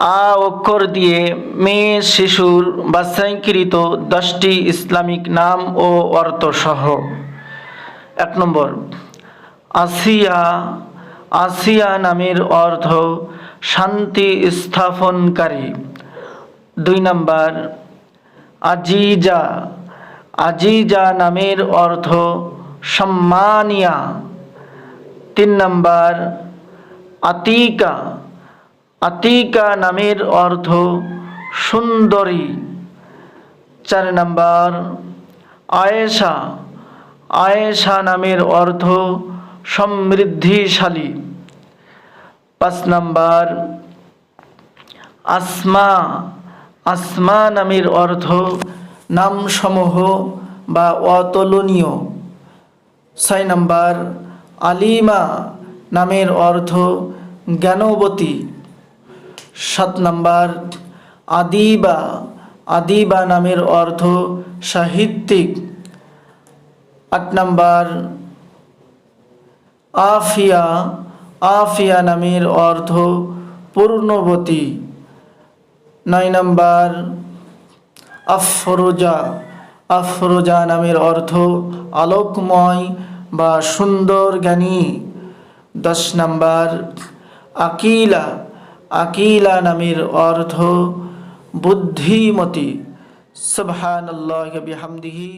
আ অক্ষর দিয়ে মেয়ে, শিশুর বাছাইকৃত দশটি ইসলামিক নাম ও অর্থ সহ এক নম্বর, আসিয়া আসিয়া নামের অর্থ শান্তি স্থাপনকারী। দুই নম্বর, আজিজা আজিজা নামের অর্থ সম্মানিয়া। তিন নম্বর, আতিকা আতিকা নামের অর্থ সুন্দরী। চার নাম্বার, আয়েশা। আয়েশা নামের অর্থ সমৃদ্ধিশালী। পাঁচ নাম্বার, আসমা। আসমা নামের অর্থ নামসমূহ বা অতুলনীয়। ছয় নাম্বার, আলিমা নামের অর্থ জ্ঞানবতী। সাত নম্বর, আদিবা আদিবা নামের অর্থ সাহিত্যিক। আট নাম্বার, আফিয়া আফিয়া নামের অর্থ পূর্ণবতী। নয় নাম্বার, আফরোজা আফরোজা নামের অর্থ আলোকময় বা সুন্দর জ্ঞানী। দশ নাম্বার, আকিলা আকিলা নামের অর্থ বুদ্ধিমতী। সুবহানাল্লাহি বিহামদিহি